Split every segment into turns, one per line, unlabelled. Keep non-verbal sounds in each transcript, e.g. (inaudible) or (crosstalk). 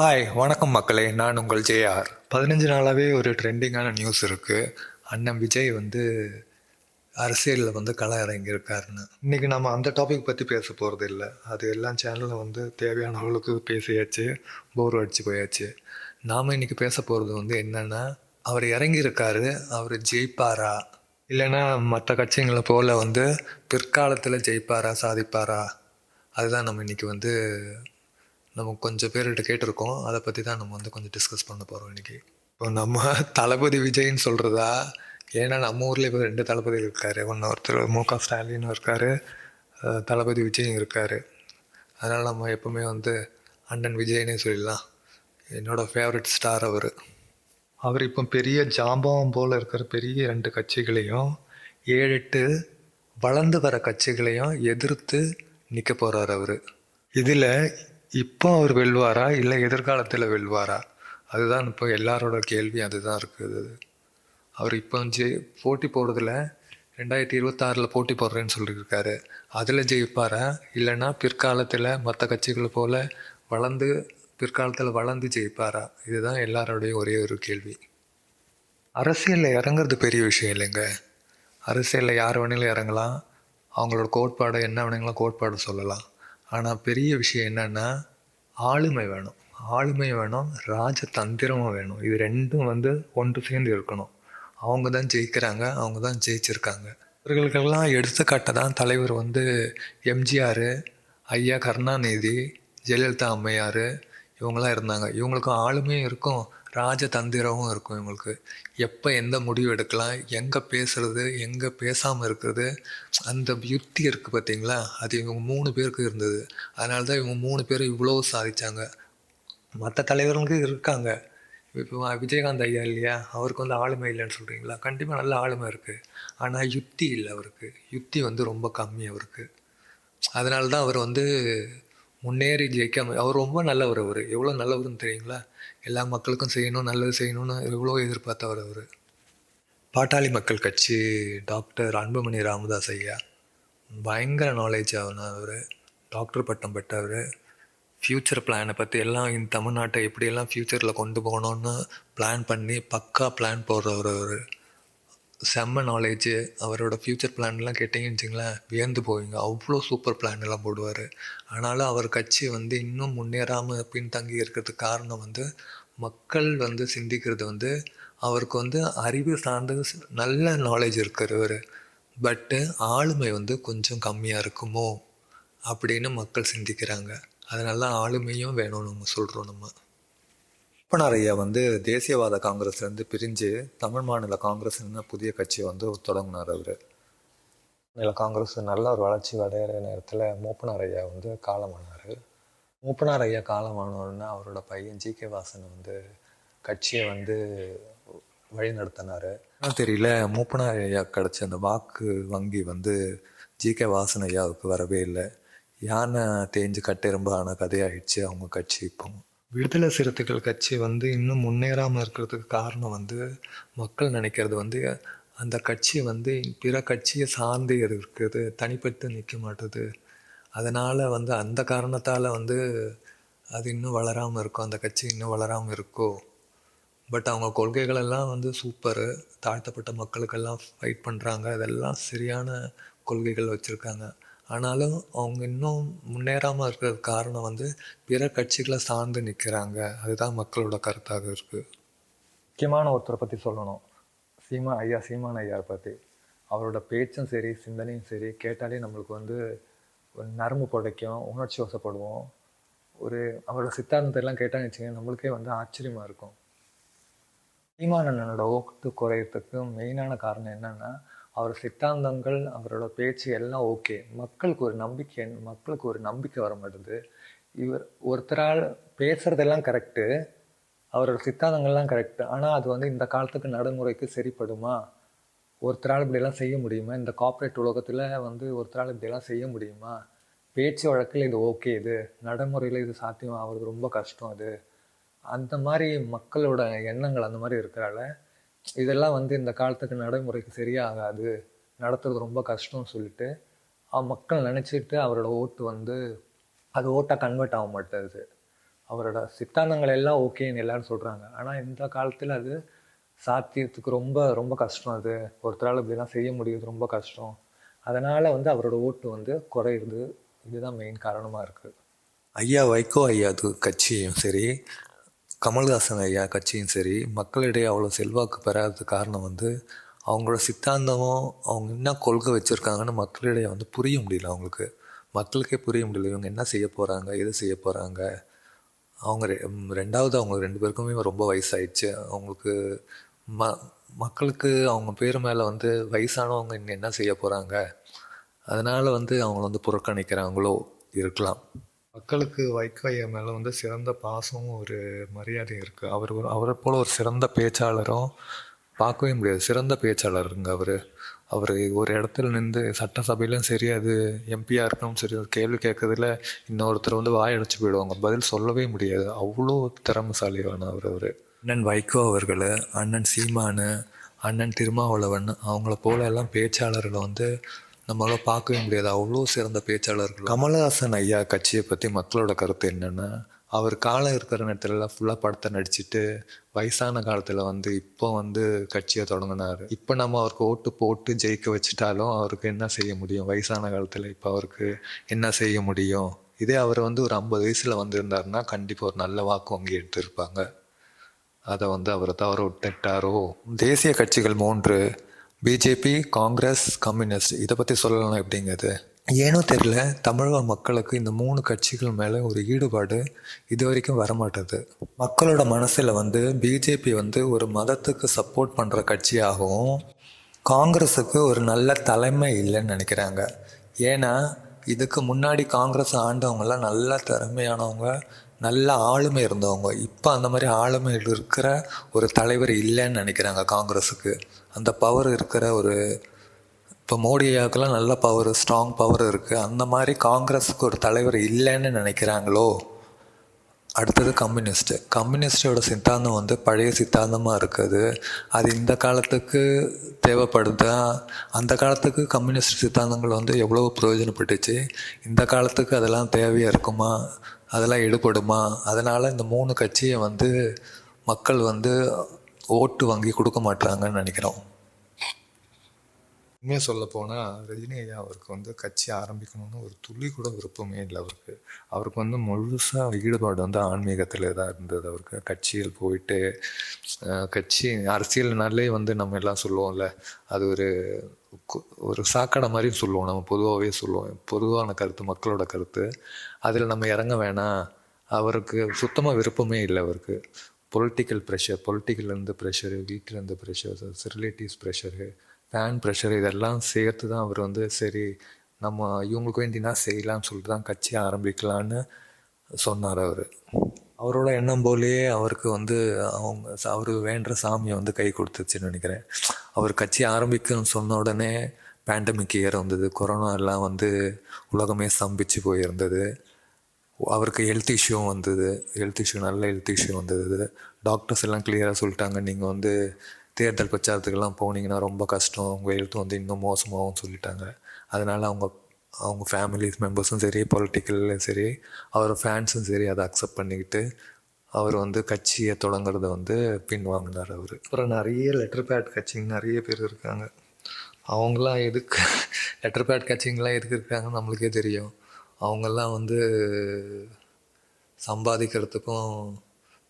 Hi வணக்கம் மக்களே. நான் உங்கள் ஜேஆர். பதினஞ்சு நாளாகவே ஒரு ட்ரெண்டிங்கான நியூஸ் இருக்குது அண்ணன் விஜய் வந்து அரசியலில் வந்து கள இறங்கியிருக்காருன்னு. இன்றைக்கி நம்ம அந்த டாபிக் பற்றி பேச போகிறது இல்லை. அது எல்லா சேனலில் வந்து தேவையான அளவுக்கு பேசியாச்சு போர் அடித்து போயாச்சு. நாம் இன்றைக்கி பேச போகிறது வந்து என்னென்னா அவர் இறங்கியிருக்காரு அவர் ஜெயிப்பாரா? இல்லைன்னா மற்ற கட்சிங்களை போல் வந்து பிற்காலத்தில் ஜெயிப்பாரா சாதிப்பாரா? அதுதான் நம்ம இன்றைக்கி வந்து நம்ம கொஞ்சம் பேர்கிட்ட கேட்டிருக்கோம். அதை பற்றி தான் நம்ம வந்து கொஞ்சம் டிஸ்கஸ் பண்ண போகிறோம் இன்றைக்கி இப்போ நம்ம (laughs) தளபதி விஜய்ன்னு சொல்கிறதா ஏன்னா நம்ம ஊரில் இப்போ ரெண்டு தளபதி இருக்கார். ஒன்று ஒருத்தர் மு க ஸ்டாலின் இருக்கார். தளபதி விஜயும் இருக்கார். அதனால் நம்ம எப்பவுமே வந்து அண்ணன் விஜய்னே சொல்லிடலாம். என்னோடய ஃபேவரட் ஸ்டார் அவர். அவர் இப்போ பெரிய ஜாம்பவம் போல் இருக்கிற பெரிய ரெண்டு கட்சிகளையும் ஏழு எட்டு வளர்ந்து வர கட்சிகளையும் எதிர்த்து நிற்க போகிறார் அவர். இதில் இப்போ அவர் வெல்வாரா? இல்லை எதிர்காலத்தில் வெல்வாரா? அதுதான் இப்போ எல்லாரோட கேள்வி. அதுதான் இருக்குது. அவர் இப்போ ஜெய் போட்டி போடுறதில் ரெண்டாயிரத்தி இருபத்தாறில் போட்டி போடுறேன்னு சொல்லியிருக்காரு. அதில் ஜெயிப்பாரா? இல்லைன்னா பிற்காலத்தில் மற்ற கட்சிகளை போல் வளர்ந்து பிற்காலத்தில் வளர்ந்து ஜெயிப்பாரா? இதுதான் எல்லாரோடைய ஒரே ஒரு கேள்வி. அரசியலில் இறங்குறது பெரிய விஷயம் இல்லைங்க. அரசியலில் யார் வேணாலும் இறங்கலாம். அவங்களோட கோட்பாடை என்ன வேணுங்களோ கோட்பாடு சொல்லலாம். ஆனால் பெரிய விஷயம் என்னென்னா ஆளுமை வேணும். ஆளுமை வேணும் ராஜதந்திரமும் வேணும். இது ரெண்டும் வந்து ஒன்று சேர்ந்து இருக்கணும். அவங்க தான் ஜெயிக்கிறாங்க அவங்க தான் ஜெயிச்சிருக்காங்க. இவர்களுக்கெல்லாம் எடுத்துக்காட்ட தான் தலைவர் வந்து எம்ஜிஆர் ஐயா கருணாநிதி ஜெயலலிதா அம்மையார் இவங்களாம் இருந்தாங்க. இவங்களுக்கும் ஆளுமையும் இருக்கும். ராஜதந்திரமும் இருக்கும் இவங்களுக்கு. எப்போ எந்த முடிவு எடுக்கலாம் எங்கே பேசுறது எங்கே பேசாமல் இருக்கிறது அந்த யுக்தி இருக்குது பார்த்தீங்களா அது இவங்க மூணு பேருக்கு இருந்தது. அதனால தான் இவங்க மூணு பேரும் இவ்வளோ சாதித்தாங்க மற்ற தலைவர்களுக்கு இருக்காங்க. இப்போ விஜயகாந்த் ஐயா இல்லையா? அவருக்கு வந்து ஆளுமை இல்லைன்னு சொல்கிறீங்களா கண்டிப்பாக நல்ல ஆளுமை இருக்குது ஆனால் யுக்தி இல்லை அவருக்கு. யுக்தி வந்து ரொம்ப கம்மி அவருக்கு. அதனால தான் அவர் வந்து முன்னேறி ஜெயிக்காம அவர் ரொம்ப நல்லவர் அவர். எவ்வளோ நல்லவர்னு தெரியுங்களா? எல்லா மக்களுக்கும் செய்யணும் நல்லது செய்யணும்னு எவ்வளோ எதிர்பார்த்தவர் அவர். பாட்டாளி மக்கள் கட்சி டாக்டர் அன்புமணி ராமதாஸ் ஐயா பயங்கர நாலேஜ் ஆகணும் அவர் டாக்டர் பட்டம் பெற்றவர் ஃப்யூச்சர் பிளானை பற்றி எல்லாம் இந்த தமிழ்நாட்டை எப்படியெல்லாம் ஃப்யூச்சரில் கொண்டு போகணுன்னு பிளான் பண்ணி பக்கா பிளான் போடுறவர் அவர். செம்ம நாலேஜு அவரோட ஃப்யூச்சர் பிளான்லாம் கேட்டிங்கன்னு வச்சுங்களேன் வியந்து போவீங்க. அவ்வளோ சூப்பர் பிளான் எல்லாம் போடுவார். ஆனாலும் அவர் கட்சி வந்து இன்னும் முன்னேறாமல் பின்தங்கி இருக்கிறதுக்கு காரணம் வந்து மக்கள் வந்து சிந்திக்கிறது வந்து அவருக்கு வந்து அறிவு சார்ந்த நல்ல நாலேஜ் இருக்கிறவர் பட்டு ஆளுமை வந்து கொஞ்சம் கம்மியாக இருக்குமோ அப்படின்னு மக்கள் சிந்திக்கிறாங்க. அதனால ஆளுமையும் வேணும்னு நம்ம சொல்கிறோம் நம்ம. அப்பனார் ஐயா வந்து தேசியவாத காங்கிரஸ்லேருந்து பிரிஞ்சு தமிழ் மாநில காங்கிரஸ்னு புதிய கட்சியை வந்து தொடங்கினார் அவர். மாநில காங்கிரஸ் நல்ல ஒரு வளர்ச்சி அடைகிற நேரத்தில் மூப்பனார் ஐயா வந்து காலமானார் மூப்பனார் ஐயா காலமானோடனே அவரோட பையன் ஜி கே வாசன் வந்து கட்சியை வந்து வழி நடத்தினார் தெரியல மூப்பனார் ஐயா கிடச்ச அந்த வாக்கு வங்கி வந்து ஜி கே வாசன் ஐயாவுக்கு வரவே இல்லை. யானை தேஞ்சு கட்டெரும்பான ஆன கதையாயிடுச்சு அவங்க கட்சி இப்போ. விடுதலை சிறுத்தைகள் கட்சி வந்து இன்னும் முன்னேறாமல் இருக்கிறதுக்கு காரணம் வந்து மக்கள் நினைக்கிறது வந்து அந்த கட்சி வந்து பிற கட்சியை சார்ந்து இருக்குது தனிப்பட்டு நிற்க மாட்டுது. அதனால் வந்து அந்த காரணத்தால் வந்து அது இன்னும் வளராமல் இருக்கும் அந்த கட்சி இன்னும் வளராமல் இருக்கோ பட் அவங்க கொள்கைகளெல்லாம் வந்து சூப்பரு. தாழ்த்தப்பட்ட மக்களுக்கெல்லாம் ஃபைட் பண்ணுறாங்க இதெல்லாம் சரியான கொள்கைகள் வச்சுருக்காங்க. ஆனாலும் அவங்க இன்னும் முன்னேறாமல் இருக்கிற காரணம் வந்து பிற கட்சிகளை சார்ந்து நிற்கிறாங்க அதுதான் மக்களோட கருத்தாக இருக்குது முக்கியமான ஒருத்தரை பற்றி சொல்லணும். சீமா ஐயா சீமான் ஐயா பற்றி அவரோட பேச்சும் சரி சிந்தனையும் சரி கேட்டாலே நம்மளுக்கு வந்து ஒரு நரம்பு புடைக்கும் உணர்ச்சி வசப்படுவோம். ஒரு அவரோட சித்தாந்தத்தை எல்லாம் கேட்டான்னு வச்சுக்கோங்க நம்மளுக்கே வந்து ஆச்சரியமாக இருக்கும். சீமானண்ணனோட ஓட்டு குறையிறதுக்கு மெயினான காரணம் என்னென்னா அவர் சித்தாந்தங்கள் அவரோட பேச்சு எல்லாம் ஓகே மக்களுக்கு ஒரு நம்பிக்கை மக்களுக்கு ஒரு நம்பிக்கை வர மாட்டுது இவர் ஒருத்தரால் பேசுகிறதெல்லாம் கரெக்டு அவரோட சித்தாந்தங்கள்லாம் கரெக்டு ஆனால் அது வந்து இந்த காலத்துக்கு நடைமுறைக்கு சரிப்படுமா? ஒருத்தரால் இப்படியெல்லாம் செய்ய முடியுமா? இந்த கார்ப்பரேட் உலகத்தில் வந்து ஒருத்தரால் இப்படியெல்லாம் செய்ய முடியுமா? பேச்சு வழக்கில் இது ஓகே இது. நடைமுறையில் இது சாத்தியம்? ஆகிறது ரொம்ப கஷ்டம் அது அந்த மாதிரி மக்களோட எண்ணங்கள் அந்த மாதிரி இருக்கிறால இதெல்லாம் வந்து இந்த காலத்துக்கு நடைமுறைக்கு சரியாகாது. நடத்துறது ரொம்ப கஷ்டம்னு சொல்லிட்டு மக்கள் நினச்சிட்டு அவரோட ஓட்டு வந்து அது ஓட்டாக கன்வெர்ட் ஆக மாட்டேது. அவரோட சித்தாந்தங்கள் எல்லாம் ஓகேன்னு எல்லாரும் சொல்கிறாங்க ஆனால் இந்த காலத்தில் அது சாத்தியத்துக்கு ரொம்ப ரொம்ப கஷ்டம் அது. ஒருத்தரால் இப்படிலாம் செய்ய முடியுது ரொம்ப கஷ்டம். அதனால் வந்து அவரோட ஓட்டு வந்து குறையுது. இதுதான் மெயின் காரணமாக இருக்குது ஐயா வைகோ ஐயா அது கட்சியும் சரி கமல்ஹாசன் ஐயா கட்சியும் சரி மக்களிடையே அவ்வளோ செல்வாக்கு பெறாதது காரணம் வந்து அவங்களோட சித்தாந்தமும் அவங்க என்ன கொள்கை வச்சுருக்காங்கன்னு மக்களிடையே வந்து புரிய முடியல அவங்களுக்கு. மக்களுக்கே புரிய முடியல இவங்க என்ன செய்ய போகிறாங்க எது செய்ய போகிறாங்க அவங்க ரெ- ரெண்டாவது அவங்க ரெண்டு பேருக்குமே ரொம்ப வயசாயிடுச்சு. அவங்களுக்கு ம மக்களுக்கு அவங்க பேர் மேலே வந்து வயசானவங்க இன்னும் என்ன செய்ய போகிறாங்க அதனால் வந்து அவங்கள வந்து புறக்கணிக்கிறாங்களோ இருக்கலாம். மக்களுக்கு வைகோ ஐயா மேலே வந்து சிறந்த பாசமும் ஒரு மரியாதையும் இருக்குது அவர் ஒரு அவரை போல் ஒரு சிறந்த பேச்சாளரும் பார்க்கவே முடியாது. சிறந்த பேச்சாளருங்க அவர். அவர் ஒரு இடத்துல நின்று சட்டசபையிலும் சரி அது எம்பியாக இருக்கணும் சரி ஒரு கேள்வி கேட்கறதுல இன்னொருத்தர் வந்து வாயடைச்சு போயிடுவாங்க. பதில் சொல்லவே முடியாது. அவ்வளோ திறமசாலியான அவர் அவர். அண்ணன் வைகோ அவர்கள் அண்ணன் சீமானு அண்ணன் திருமாவளவன் அவங்கள போல எல்லாம் பேச்சாளர்களை வந்து நம்மளால் பார்க்கவே முடியாது. அவ்வளோ சிறந்த பேச்சாளர்கள். கமலஹாசன் ஐயா கட்சியை பற்றி மக்களோட கருத்து என்னென்னா அவர் காலம் இருக்கிற நேரத்துல ஃபுல்லாக படத்தை நடிச்சுட்டு வயசான காலத்தில் வந்து இப்போ வந்து கட்சியை தொடங்கினார். இப்போ நம்ம அவருக்கு ஓட்டு போட்டு ஜெயிக்க வச்சுட்டாலும் அவருக்கு என்ன செய்ய முடியும்? வயசான காலத்தில் இப்போ அவருக்கு என்ன செய்ய முடியும்? இதே அவர் வந்து ஒரு ஐம்பது வயசில் வந்திருந்தாருன்னா கண்டிப்பாக ஒரு நல்ல வாக்கு வங்கி எடுத்திருப்பாங்க. அதை வந்து அவர் தவற விட்டுட்டாரோ? தேசிய கட்சிகள் மூன்று பிஜேபி காங்கிரஸ் கம்யூனிஸ்ட் இதை பற்றி சொல்லலாம் எப்படிங்கிறது? ஏனோ தெரியல தமிழக மக்களுக்கு இந்த மூணு கட்சிகள் மேலே ஒரு ஈடுபாடு இது வரைக்கும் வரமாட்டது. மக்களோட மனசில் வந்து பிஜேபி வந்து ஒரு மதத்துக்கு சப்போர்ட் பண்ணுற கட்சியாகவும் காங்கிரஸுக்கு ஒரு நல்ல தலைமை இல்லைன்னு நினைக்கிறாங்க. ஏன்னா இதுக்கு முன்னாடி காங்கிரஸ் ஆண்டவங்கெல்லாம் நல்ல திறமையானவங்க நல்ல ஆளுமை இருந்தவங்க. இப்போ அந்த மாதிரி ஆளுமை இருக்கிற ஒரு தலைவர் இல்லைன்னு நினைக்கிறாங்க காங்கிரஸுக்கு அந்த பவர் இருக்கிற ஒரு இப்போ மோடி ஐயாவுக்கெல்லாம் நல்ல பவர் ஸ்ட்ராங் பவர் இருக்குது அந்த மாதிரி காங்கிரஸுக்கு ஒரு தலைவர் இல்லைன்னு நினைக்கிறாங்களோ? அடுத்தது கம்யூனிஸ்ட்டு. கம்யூனிஸ்டோட சித்தாந்தம் வந்து பழைய சித்தாந்தமாக இருக்குது. அது இந்த காலத்துக்கு தேவைப்படுதா? அந்த காலத்துக்கு கம்யூனிஸ்ட் சித்தாந்தங்கள் வந்து எவ்வளோ பிரயோஜனப்பட்டுச்சு? இந்த காலத்துக்கு அதெல்லாம் தேவையாக இருக்குமா? அதெல்லாம் எடுபடுமா? அதனால் இந்த மூணு கட்சியை வந்து மக்கள் வந்து ஓட்டு வாங்கி கொடுக்க மாட்டாங்கன்னு நினைக்கிறோம். உண்மையாக சொல்ல போனால் ரஜினி ஐயா அவருக்கு வந்து கட்சி ஆரம்பிக்கணும்னு ஒரு துளி கூட விருப்பமே இல்லை அவருக்கு. அவருக்கு வந்து முழுசாக ஈடுபாடு வந்து ஆன்மீகத்தில் தான் இருந்தது அவருக்கு. கட்சியில் போயிட்டு கட்சி அரசியல்னாலே வந்து நம்ம எல்லாம் சொல்லுவோம்ல அது ஒரு ஒரு சாக்கடை மாதிரி சொல்லுவோம். நம்ம பொதுவாகவே சொல்லுவோம். பொதுவான கருத்து மக்களோட கருத்து. அதில் நம்ம இறங்க வேணாம். அவருக்கு சுத்தமாக விருப்பமே இல்லை அவருக்கு. பொலிட்டிக்கல் ப்ரெஷர் பொலிட்டிக்கல்லேருந்து ப்ரெஷரு வீட்டிலேருந்து pressure relatives pressure fan pressure இதெல்லாம் சேர்த்து தான் அவர் வந்து சரி நம்ம இவங்களுக்கு வேண்டினா செய்யலாம்னு சொல்லிட்டு தான் கட்சி ஆரம்பிக்கலான்னு சொன்னார் அவர். அவரோட எண்ணம் போலேயே அவருக்கு வந்து அவங்க அவர் வேண்டுற சாமியை வந்து கை கொடுத்துச்சுன்னு நினைக்கிறேன். அவர் கட்சி ஆரம்பிக்கணும்னு சொன்ன உடனே பேண்டமிக் இயர் வந்தது கொரோனா எல்லாம் வந்து உலகமே ஸ்தம்பிச்சு போயிருந்தது. அவருக்கு ஹெல்த் இஷ்யூ வந்தது. ஹெல்த் இஷ்யூ நல்ல ஹெல்த் இஷ்யூ வந்தது. டாக்டர்ஸ் எல்லாம் கிளியராக சொல்லிட்டாங்க. நீங்கள் வந்து தேர்தல் பிரச்சாரத்துக்கெல்லாம் போனீங்கன்னா ரொம்ப கஷ்டம். உங்கள் ஹெல்த் வந்து இன்னும் மோசமாகும் சொல்லிட்டாங்க. அதனால் அவங்க அவங்க ஃபேமிலிஸ் மெம்பர்ஸும் சரி பொலிட்டிக்கல்லையும் சரி அவர் ஃபேன்ஸும் சரி அதை அக்செப்ட் பண்ணிக்கிட்டு அவர் வந்து கட்சியை தொடங்குறத வந்து பின்வாங்கினார் அவர். அப்புறம் நிறைய லெட்டர் பேட் கட்சிங்க நிறைய பேர் இருக்காங்க. அவங்களாம் எதுக்கு லெட்டர் பேட் கட்சிங்கெலாம் எதுக்கு இருக்காங்கன்னு நம்மளுக்கே தெரியும். அவங்கெல்லாம் வந்து சம்பாதிக்கிறதுக்கும்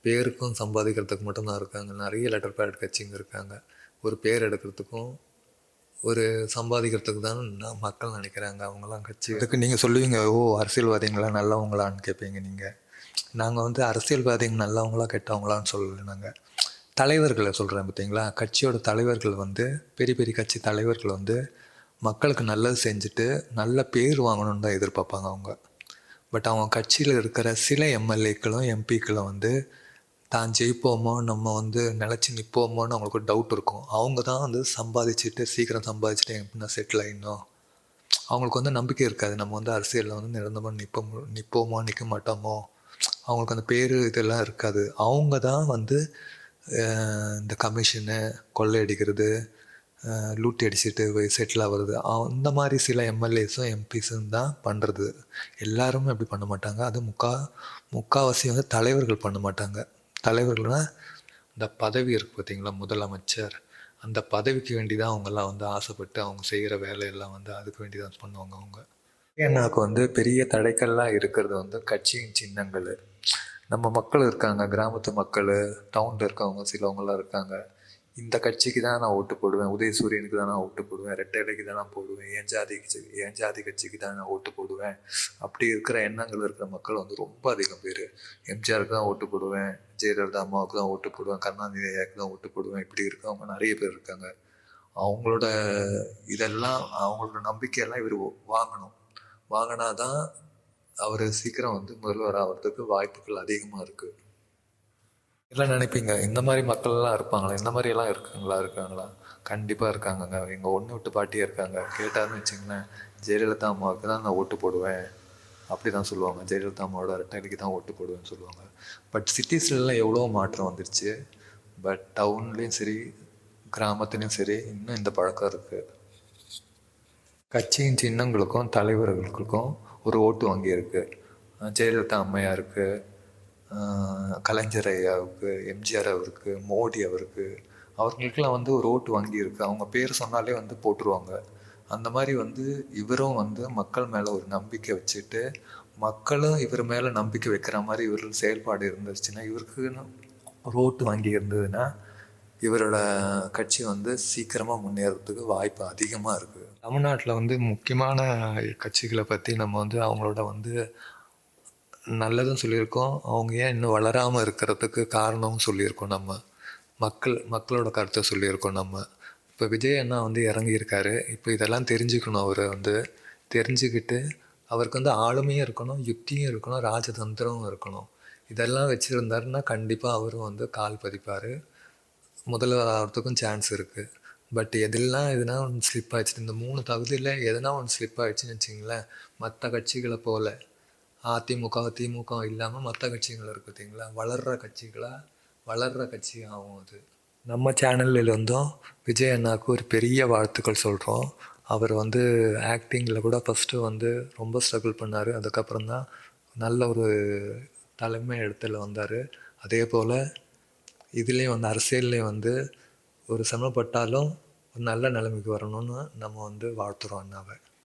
பேருக்கும் சம்பாதிக்கிறதுக்கு மட்டும்தான் இருக்காங்க. நிறைய லெட்டர் பேட் கட்சிங்க இருக்காங்க. ஒரு பேர் எடுக்கிறதுக்கும் ஒரு சம்பாதிக்கிறதுக்கு தான் மக்கள் நினைக்கிறாங்க. அவங்களாம் கட்சி அதுக்கு நீங்கள் சொல்லுவீங்க ஓ அரசியல்வாதிங்களா நல்லவங்களான்னு கேட்பீங்க நீங்கள் நாங்கள் வந்து அரசியல்வாதிங்க நல்லவங்களா கெட்டவங்களான்னு சொல்லலை நாங்கள் தலைவர்களை சொல்கிறேன் பார்த்தீங்களா கட்சியோட தலைவர்கள் வந்து பெரிய பெரிய கட்சி தலைவர்கள் வந்து மக்களுக்கு நல்லது செஞ்சுட்டு நல்ல பேர் வாங்கணும்னு தான் எதிர்பார்ப்பாங்க அவங்க. பட் அவங்க கட்சியில் இருக்கிற சில எம்எல்ஏக்களும் எம்பிக்களும் வந்து தான் ஜெயிப்போமோ நம்ம வந்து நிலச்சி நிற்போமோன்னு அவங்களுக்கு ஒரு டவுட் இருக்கும். அவங்க தான் வந்து சம்பாதிச்சுட்டு சீக்கிரம் சம்பாதிச்சுட்டு எப்படின்னா செட்டில் ஆகிடணும் அவங்களுக்கு வந்து நம்பிக்கை இருக்காது. நம்ம வந்து அரசியலில் வந்து நிரந்தரமாக நிற்போம் நிற்போமோ நிற்க மாட்டோமோ. அவங்களுக்கு அந்த பேர் இதெல்லாம் இருக்காது. அவங்க தான் வந்து இந்த கமிஷனு கொள்ளையடிக்கிறது லூட்டி அடிச்சுட்டு போய் செட்டில் ஆகிறது. அந்த மாதிரி சில எம்எல்ஏஸும் எம்பிஸும் தான் பண்ணுறது எல்லாருமே அப்படி பண்ண மாட்டாங்க. அது முக்கா முக்கால்வாசி வந்து தலைவர்கள் பண்ண மாட்டாங்க. தலைவர்கள்னால் இந்த பதவி இருக்குது பார்த்தீங்களா முதலமைச்சர். அந்த பதவிக்கு வேண்டி தான் அவங்கெல்லாம் வந்து ஆசைப்பட்டு அவங்க செய்கிற வேலையெல்லாம் வந்து அதுக்கு வேண்டி தான் பண்ணுவாங்க அவங்க. எனக்கு வந்து பெரிய தடைக்கல்லாம் இருக்கிறது வந்து கட்சியின் சின்னங்கள். நம்ம மக்கள் இருக்காங்க கிராமத்து மக்கள் டவுனில் இருக்கவங்க சிலவங்களாம் இருக்காங்க. இந்த கட்சிக்கு தான் நான் ஓட்டு போடுவேன். உதயசூரியனுக்கு தான் நான் ஓட்டு போடுவேன். ரெட்டை இலைக்கு தான் நான் போடுவேன். என் ஜாதி கட்சி என் ஜாதி கட்சிக்கு தான் நான் ஓட்டு போடுவேன்? அப்படி இருக்கிற எண்ணங்கள் இருக்கிற மக்கள் வந்து ரொம்ப அதிகம் பேர். எம்ஜிஆருக்கு தான் ஓட்டு போடுவேன். ஜெயலலிதா அம்மாவுக்கு தான் ஓட்டு போடுவேன். கருணாநிதி ஐயாவுக்கு தான் ஓட்டு போடுவேன். இப்படி இருக்கவங்க நிறைய பேர் இருக்காங்க. அவங்களோட இதெல்லாம் அவங்களோட நம்பிக்கையெல்லாம் இவர் வாங்கணும். வாங்கினா தான் அவர் சீக்கிரம் வந்து முதல்வர் ஆகிறதுக்கு வாய்ப்புகள் அதிகமாக இருக்குது எல்லாம் நினைப்பீங்க. இந்த மாதிரி மக்கள்லாம் இருப்பாங்களா? இந்த மாதிரி எல்லாம் இருக்காங்களா? இருக்காங்களா? கண்டிப்பாக இருக்காங்கங்க. எங்கள் ஒன்று விட்டு பாட்டியே இருக்காங்க. கேட்டாருன்னு வச்சுங்களேன் ஜெயலலிதா அம்மாவுக்கு தான் நான் ஓட்டு போடுவேன். அப்படி தான் சொல்லுவாங்க. ஜெயலலிதா அம்மாவோட ரெட்டைக்கு தான் ஓட்டு போடுவேன்னு சொல்லுவாங்க. பட் சிட்டிஸ்லாம் எவ்வளோ மாற்றம் வந்துருச்சு. பட் டவுன்லேயும் சரி கிராமத்துலேயும் சரி இன்னும் இந்த பழக்கம் இருக்குது கட்சியின் சின்னங்களுக்கும் தலைவர்களுக்கும் ஒரு ஓட்டு வங்கி இருக்குது ஜெயலலிதா அம்மையாக இருக்குது கலைஞர் ஐயாவுக்கு எம்ஜிஆர் அவருக்கு மோடி அவருக்கு அவர்களுக்கெல்லாம் வந்து ஒரு ஓட்டு வங்கி இருக்குது அவங்க பேர் சொன்னாலே வந்து போட்டுருவாங்க. அந்த மாதிரி வந்து இவரும் வந்து மக்கள் மேலே ஒரு நம்பிக்கை வச்சுட்டு மக்களும் இவர் மேலே நம்பிக்கை வைக்கிற மாதிரி இவர் செயல்பாடு இருந்துச்சுன்னா இவருக்குன்னு ஒரு ஓட்டு வங்கி இருந்ததுன்னா இவரோட கட்சி வந்து சீக்கிரமாக முன்னேறதுக்கு வாய்ப்பு அதிகமாக இருக்குது தமிழ்நாட்டில் வந்து முக்கியமான கட்சிகளை பற்றி நம்ம வந்து அவங்களோட வந்து நல்லதும் சொல்லியிருக்கோம். அவங்க ஏன் இன்னும் வளராமல் இருக்கிறதுக்கு காரணமும் சொல்லியிருக்கோம் நம்ம. மக்கள் மக்களோட கருத்தை சொல்லியிருக்கோம் நம்ம. இப்போ விஜய் அண்ணா வந்து இறங்கியிருக்காரு. இப்போ இதெல்லாம் தெரிஞ்சுக்கணும் அவர் வந்து. தெரிஞ்சுக்கிட்டு அவருக்கு வந்து ஆளுமையும் இருக்கணும் யுக்தியும் இருக்கணும் ராஜதந்திரமும் இருக்கணும். இதெல்லாம் வச்சுருந்தாருன்னா கண்டிப்பாக அவரும் வந்து கால் பதிப்பார். முதல்வர் ஆகிறதுக்கும் சான்ஸ் இருக்குது பட் எதெல்லாம் எதுனா ஒன்று ஸ்லிப் ஆகிடுச்சு இந்த மூணு தகுதியில் எதனா ஒன்று ஸ்லிப் ஆகிடுச்சுன்னு வச்சிங்களேன் மற்ற கட்சிகளை போல். அதிமுக திமுக இல்லாமல் மற்ற கட்சிகள் இருக்குது பார்த்தீங்களா வளர்கிற கட்சிகளாக வளர்கிற கட்சி ஆகும் அது. நம்ம சேனலில் வந்தும் விஜய் அண்ணாவுக்கு ஒரு பெரிய வாழ்த்துக்கள் சொல்கிறோம் அவர் வந்து ஆக்டிங்கில் கூட ஃபஸ்ட்டு வந்து ரொம்ப ஸ்ட்ரகிள் பண்ணார். அதுக்கப்புறம் தான் நல்ல ஒரு தலைமை இடத்துல வந்தார். அதே போல் இதுலேயும் வந்து அரசியல்லையும் வந்து ஒரு சிரமப்பட்டாலும் ஒரு நல்ல நிலைமைக்கு வரணும்னு நம்ம வந்து வாழ்த்துறோம் அண்ணாவை.